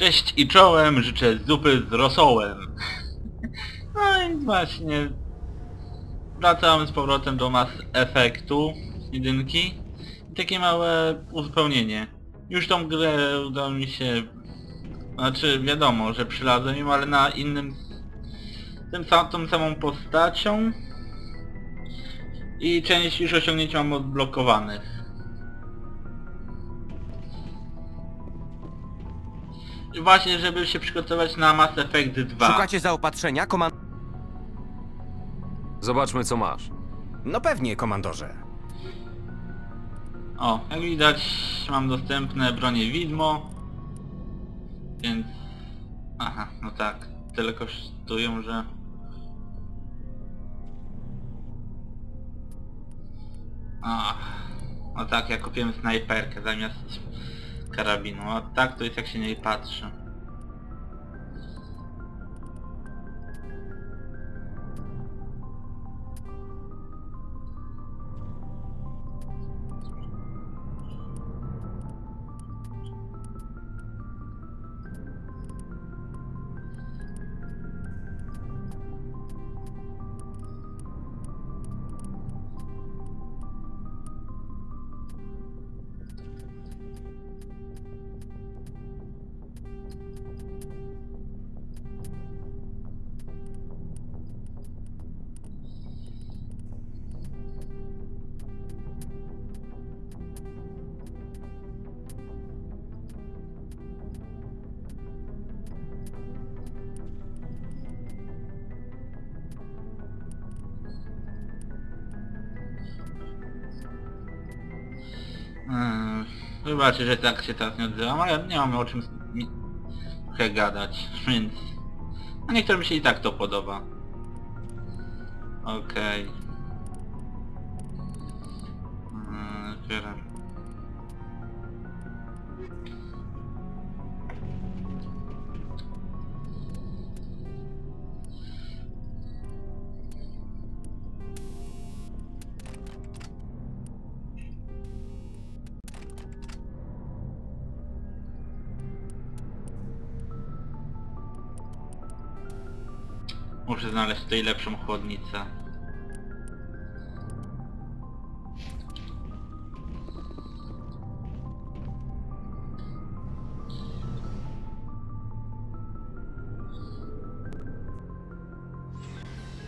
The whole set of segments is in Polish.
Cześć i czołem, życzę zupy z rosołem. No i właśnie... Wracam z powrotem do Mass Effectu jedynki. I takie małe uzupełnienie. Już tą grę udało mi się... Znaczy wiadomo, że przylazłem ją, ale na innym... Tym, sam, tą samą postacią. I część już osiągnięć mam odblokowanych. Właśnie, żeby się przygotować na Mass Effect 2. Szukacie zaopatrzenia, komand... Zobaczmy co masz. No pewnie, komandorze. O, jak widać mam dostępne bronie widmo. Więc... Aha, no tak. Tyle kosztują, że... Ach, no tak, ja kupiłem snajperkę zamiast karabinu, a tak to jest jak się nie patrzy. Wybaczcie, że tak się teraz nie odzywam, ale nie mam o czym trochę gadać, więc... A niektórym się i tak to podoba. Okej. Hmm, Muszę znaleźć tutaj lepszą chłodnicę.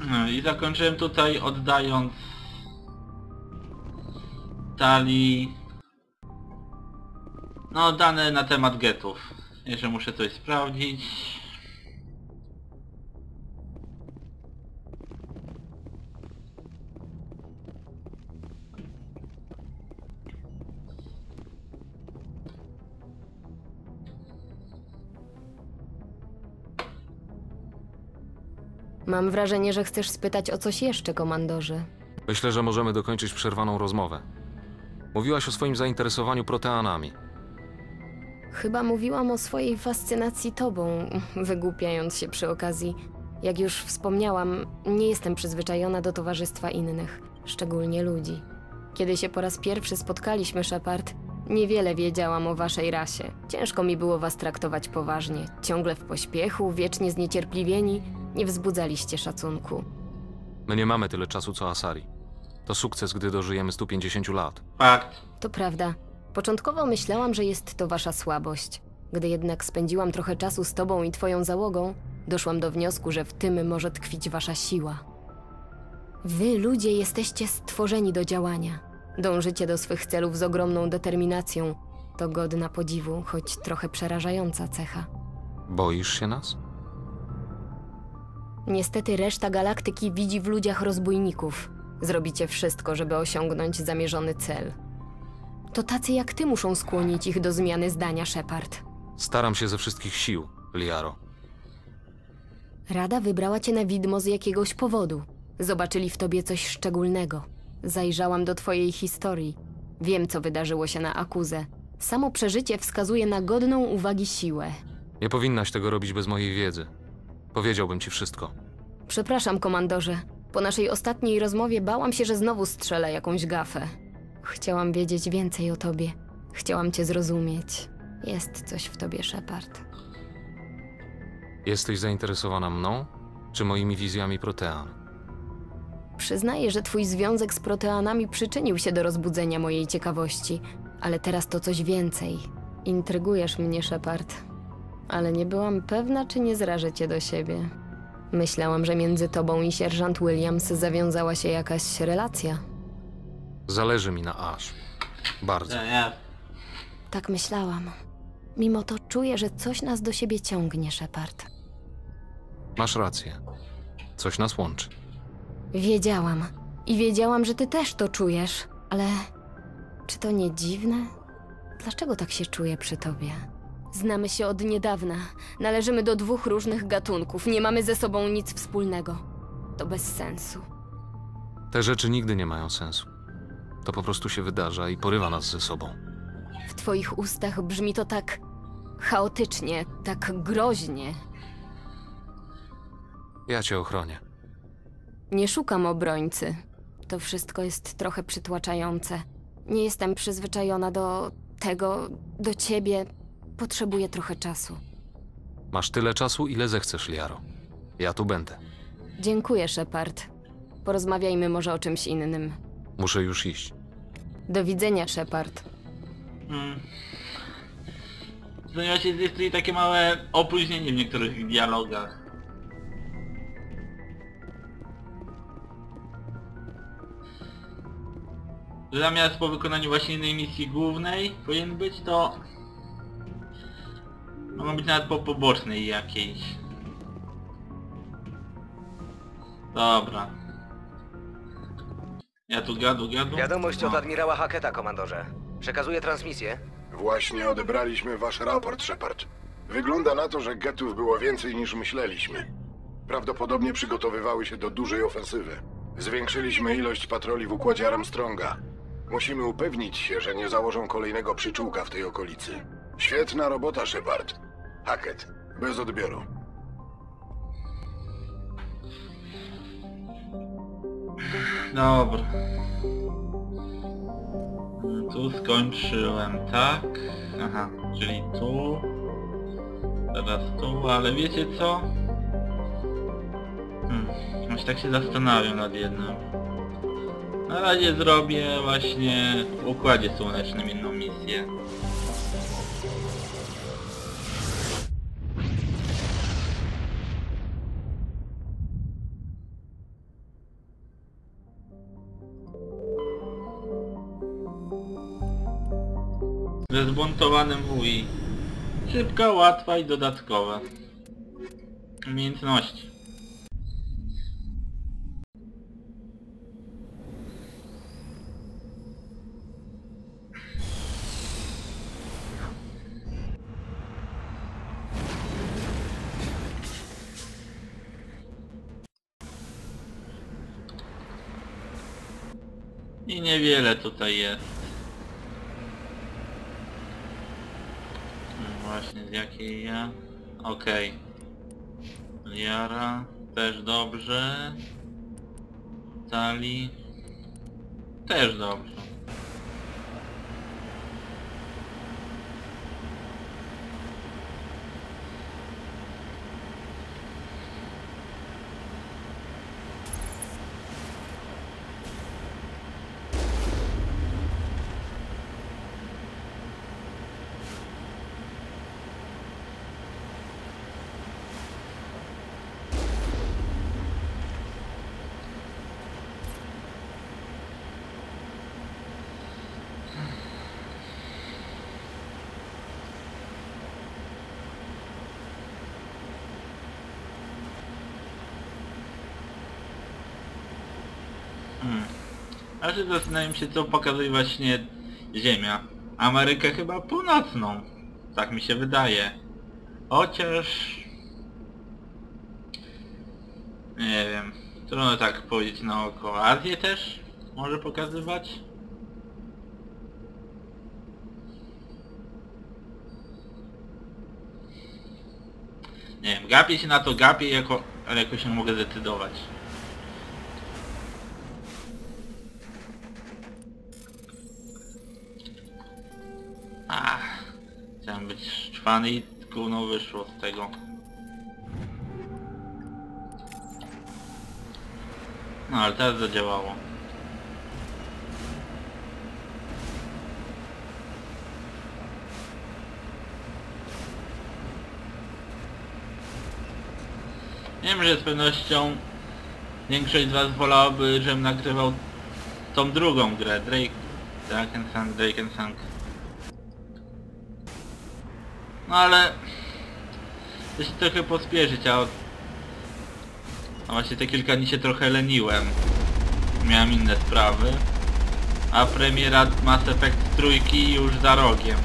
No i zakończyłem tutaj oddając Tali no dane na temat getów. Jeszcze muszę coś sprawdzić. Mam wrażenie, że chcesz spytać o coś jeszcze, komandorze. Myślę, że możemy dokończyć przerwaną rozmowę. Mówiłaś o swoim zainteresowaniu proteanami. Chyba mówiłam o swojej fascynacji tobą, wygłupiając się przy okazji. Jak już wspomniałam, nie jestem przyzwyczajona do towarzystwa innych, szczególnie ludzi. Kiedy się po raz pierwszy spotkaliśmy, Shepard, niewiele wiedziałam o waszej rasie. Ciężko mi było was traktować poważnie. Ciągle w pośpiechu, wiecznie zniecierpliwieni, nie wzbudzaliście szacunku. My nie mamy tyle czasu co Asari. To sukces, gdy dożyjemy 150 lat. Fakt. To prawda. Początkowo myślałam, że jest to wasza słabość. Gdy jednak spędziłam trochę czasu z tobą i twoją załogą, doszłam do wniosku, że w tym może tkwić wasza siła. Wy, ludzie, jesteście stworzeni do działania. Dążycie do swych celów z ogromną determinacją. To godna podziwu, choć trochę przerażająca cecha. Boisz się nas? Niestety reszta galaktyki widzi w ludziach rozbójników. Zrobicie wszystko, żeby osiągnąć zamierzony cel. To tacy jak ty muszą skłonić ich do zmiany zdania, Shepard. Staram się ze wszystkich sił, Liaro. Rada wybrała cię na widmo z jakiegoś powodu. Zobaczyli w tobie coś szczególnego. Zajrzałam do twojej historii. Wiem, co wydarzyło się na Akuzę. Samo przeżycie wskazuje na godną uwagi siłę. Nie powinnaś tego robić bez mojej wiedzy. Powiedziałbym ci wszystko. Przepraszam, komandorze. Po naszej ostatniej rozmowie bałam się, że znowu strzelę jakąś gafę. Chciałam wiedzieć więcej o tobie. Chciałam cię zrozumieć. Jest coś w tobie, Shepard. Jesteś zainteresowana mną, czy moimi wizjami Protean? Przyznaję, że twój związek z proteanami przyczynił się do rozbudzenia mojej ciekawości, ale teraz to coś więcej. Intrygujesz mnie, Shepard. Ale nie byłam pewna, czy nie zrażę cię do siebie. Myślałam, że między tobą i sierżant Williams zawiązała się jakaś relacja. Zależy mi na Ash. Bardzo. Tak myślałam. Mimo to czuję, że coś nas do siebie ciągnie, Shepard. Masz rację. Coś nas łączy. Wiedziałam. I wiedziałam, że ty też to czujesz, ale czy to nie dziwne? Dlaczego tak się czuję przy tobie? Znamy się od niedawna. Należymy do dwóch różnych gatunków. Nie mamy ze sobą nic wspólnego. To bez sensu. Te rzeczy nigdy nie mają sensu. To po prostu się wydarza i porywa nas ze sobą. W twoich ustach brzmi to tak chaotycznie, tak groźnie. Ja cię ochronię. Nie szukam obrońcy. To wszystko jest trochę przytłaczające. Nie jestem przyzwyczajona do tego, do ciebie. Potrzebuję trochę czasu. Masz tyle czasu, ile zechcesz, Liaro. Ja tu będę. Dziękuję, Shepard. Porozmawiajmy może o czymś innym. Muszę już iść. Do widzenia, Shepard. mm. Znajoma się jest tutaj takie małe opóźnienie w niektórych dialogach. Zamiast po wykonaniu właśnie innej misji głównej powinien być to... Mogą być nawet po pobocznej jakiejś. Dobra. Ja tu gadu, gadu. Wiadomość od No. admirała Hacketa, komandorze. Przekazuję transmisję. Właśnie odebraliśmy wasz raport, Shepard. Wygląda na to, że getów było więcej niż myśleliśmy. Prawdopodobnie przygotowywały się do dużej ofensywy. Zwiększyliśmy ilość patroli w układzie Armstronga. Musimy upewnić się, że nie założą kolejnego przyczółka w tej okolicy. Świetna robota, Shepard. Hackett, bez odbioru. Dobra. Tu skończyłem, tak? Aha, czyli tu. Teraz tu, ale wiecie co? Hmm, właśnie tak się zastanawiam nad jednym. Na razie zrobię właśnie w Układzie Słonecznym inną misję. Zbuntowanym WI. Szybka, łatwa i dodatkowa. Umiejętności. I niewiele tutaj jest. Jakiej ja? Okej. Liara też dobrze. Tali też dobrze. Hmm. A że zastanawiam się co pokazuje właśnie Ziemia. Amerykę chyba północną. Tak mi się wydaje. Chociaż... Nie wiem. Trudno tak powiedzieć na oko. Azję też może pokazywać? Nie wiem, gapię się na to, gapię, jako, ale jakoś nie mogę zdecydować. Chciałem być szczwany i gówno wyszło z tego. No ale teraz zadziałało. Wiem, że z pewnością większość z was wolałaby, żebym nagrywał tą drugą grę, Drake, Drake and Sun, Drake and no ale... To się trochę pospieszyć, a... A właśnie te kilka dni się trochę leniłem. Miałem inne sprawy. A premiera Mass Effect trójki już za rogiem.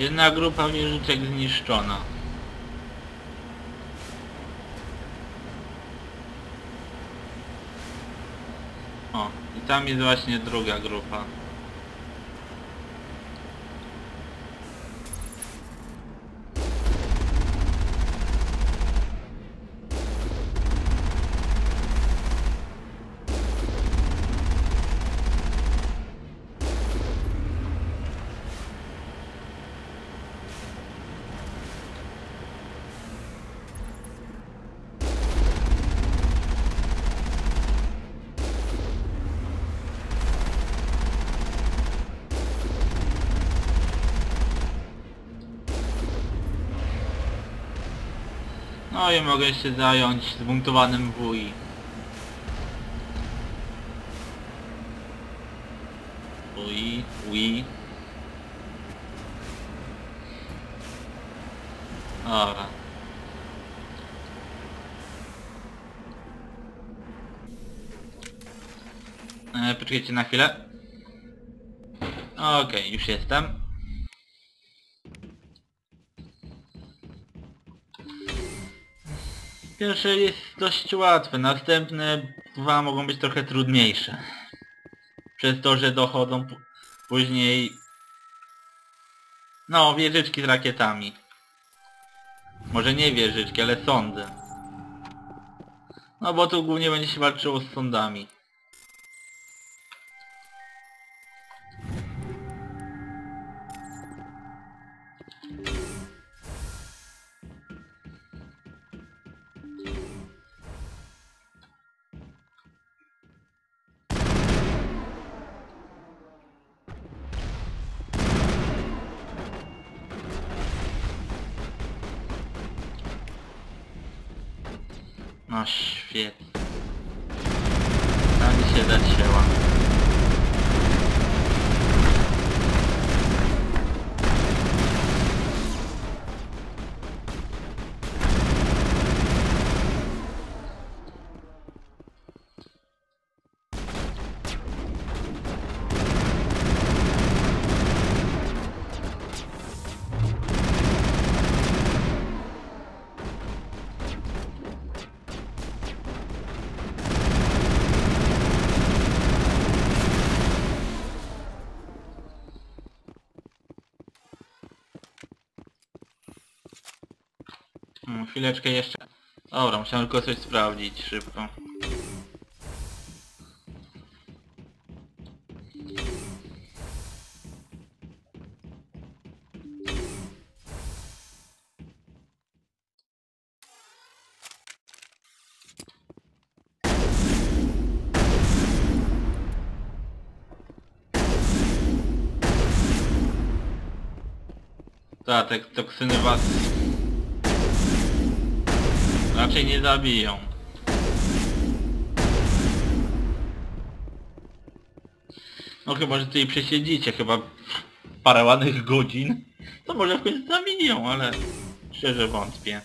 Jedna grupa wieżyczek zniszczona. O, i tam jest właśnie druga grupa. No i mogę się zająć zbuntowanym WI. WI, WI. Dobra. E, poczekajcie na chwilę. Okej, już jestem. Pierwszy jest dość łatwy, następne dwa mogą być trochę trudniejsze. Przez to, że dochodzą później... No, wieżyczki z rakietami. Może nie wieżyczki, ale sądy. No bo tu głównie będzie się walczyło z sądami. No świetnie. Tam się zacięła. chwileczkę jeszcze. Dobra, musiałem tylko coś sprawdzić szybko. Tak, toksyny was raczej nie zabiją. No chyba, że tutaj przesiedzicie chyba parę ładnych godzin, to może w końcu zabiją, ale szczerze wątpię.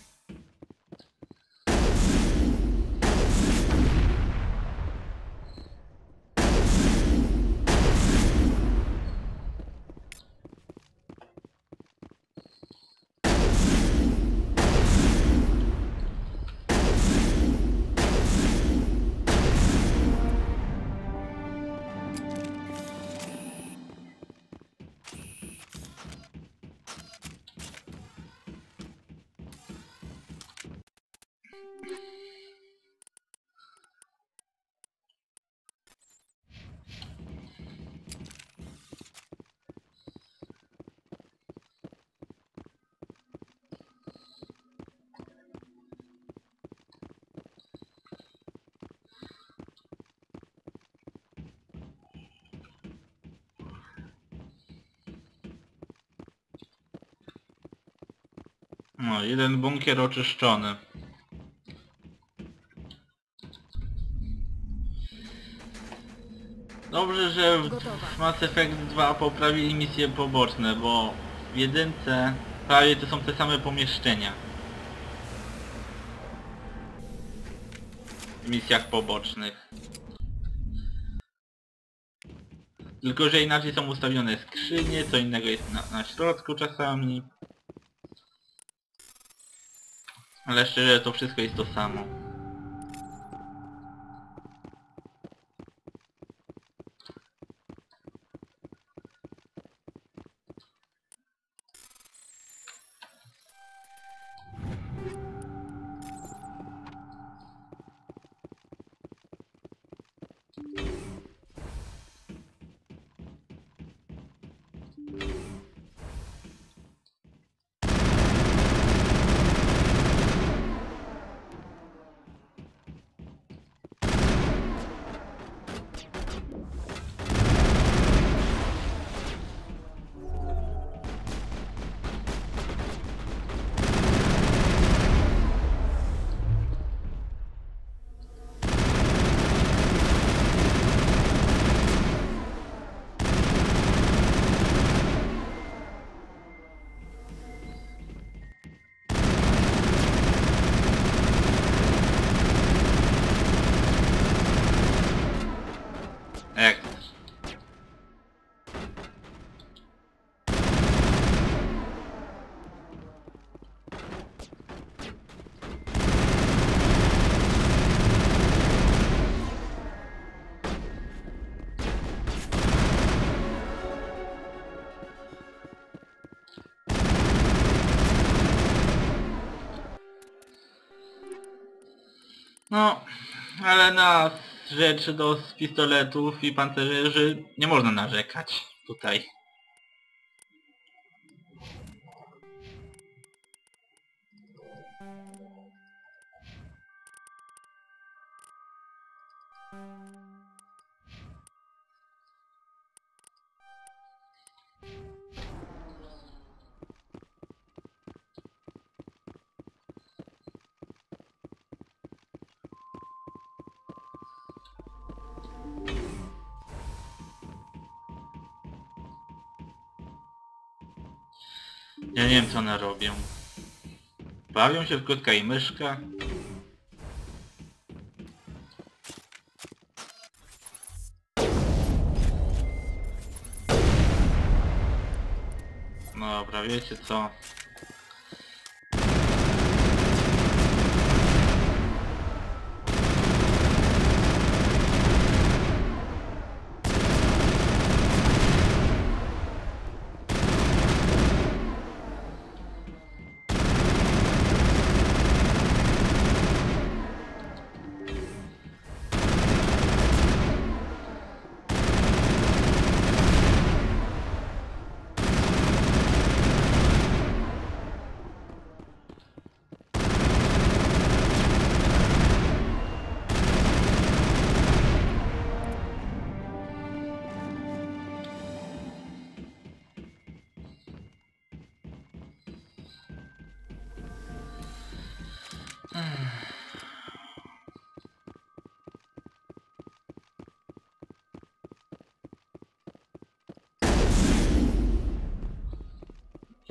No, jeden bunkier oczyszczony. Dobrze, że w w Mass Effect 2 poprawili misje poboczne, bo w jedynce prawie to są te same pomieszczenia. W misjach pobocznych. Tylko, że inaczej są ustawione skrzynie, co innego jest na, na środku czasami. Ale szczerze, to wszystko jest to samo. No, ale na rzeczy do pistoletów i pancerzy nie można narzekać tutaj. Ja nie wiem co one robią. Bawią się w kotka i myszka. Dobra, wiecie co?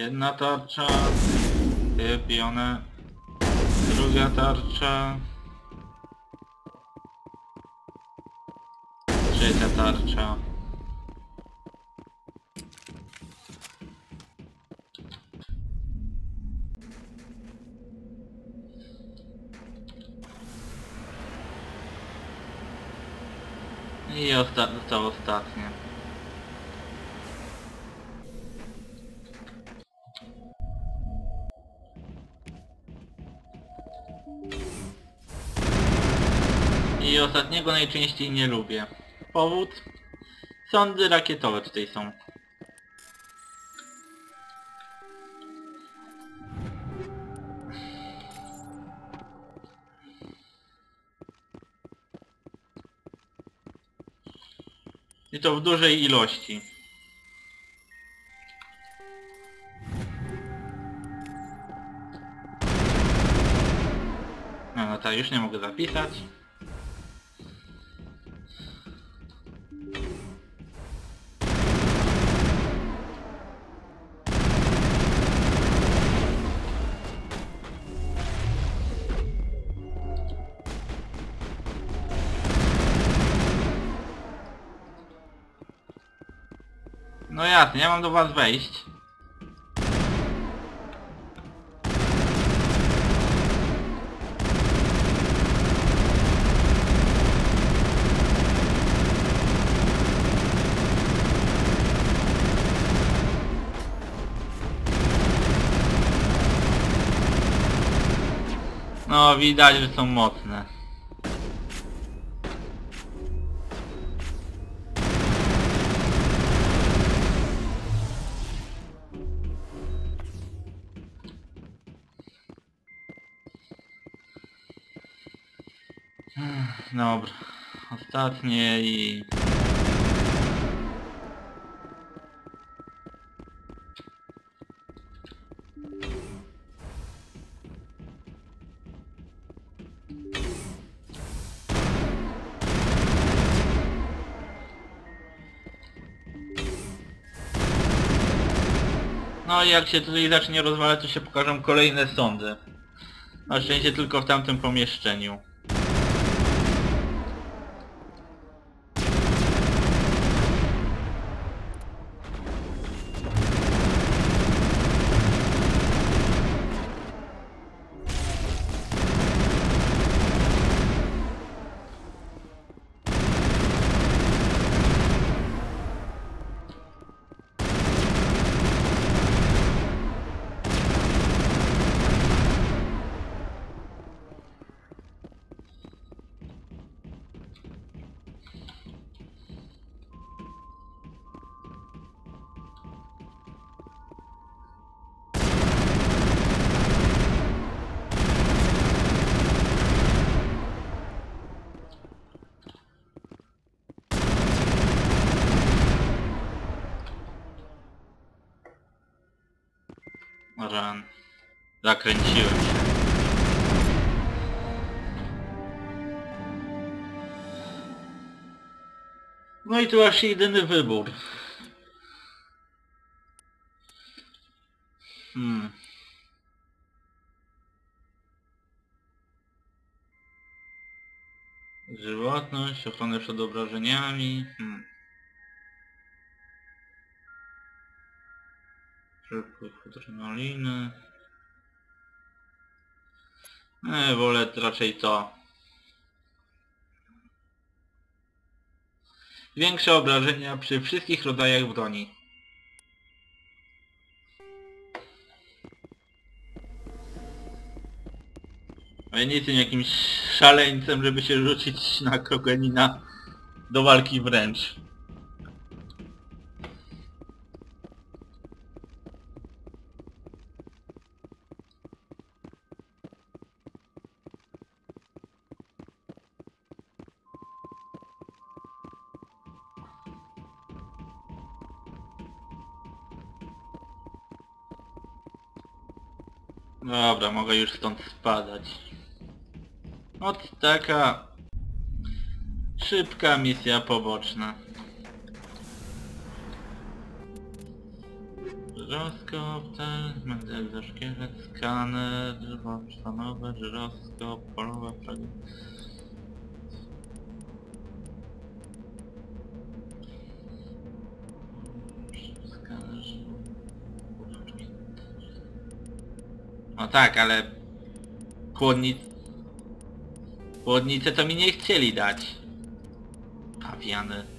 Jedna tarcza. Wypijone. Druga tarcza. Trzecia tarcza. I osta zostało ostatnie. Ostatniego najczęściej nie lubię. Powód? Sądy rakietowe tutaj są. I to w dużej ilości. No, no tak, już nie mogę zapisać. No jasne, ja mam do was wejść. No widać, że są mocne. Dobra. Ostatnie i... No i jak się tutaj zacznie rozwalać, to się pokażą kolejne sądy. Na szczęście tylko w tamtym pomieszczeniu. Ran. Zakręciłem się. No i tu aż jedyny wybór. Hmm. Żywotność, ochronę przed obrażeniami. Hmm. Przepływ adrenaliny. E, wolę raczej to. Większe obrażenia przy wszystkich rodzajach broni. A ja nie jestem jakimś szaleńcem, żeby się rzucić na krogenina do walki wręcz. Dobra, mogę już stąd spadać. Ot taka szybka misja poboczna. Żyroskopter, medyl szkielet, skaner, drzewo szpanowe, żyroskop, polowe flagi. No tak, ale chłodnic... Chłodnicę to mi nie chcieli dać. Pawiany.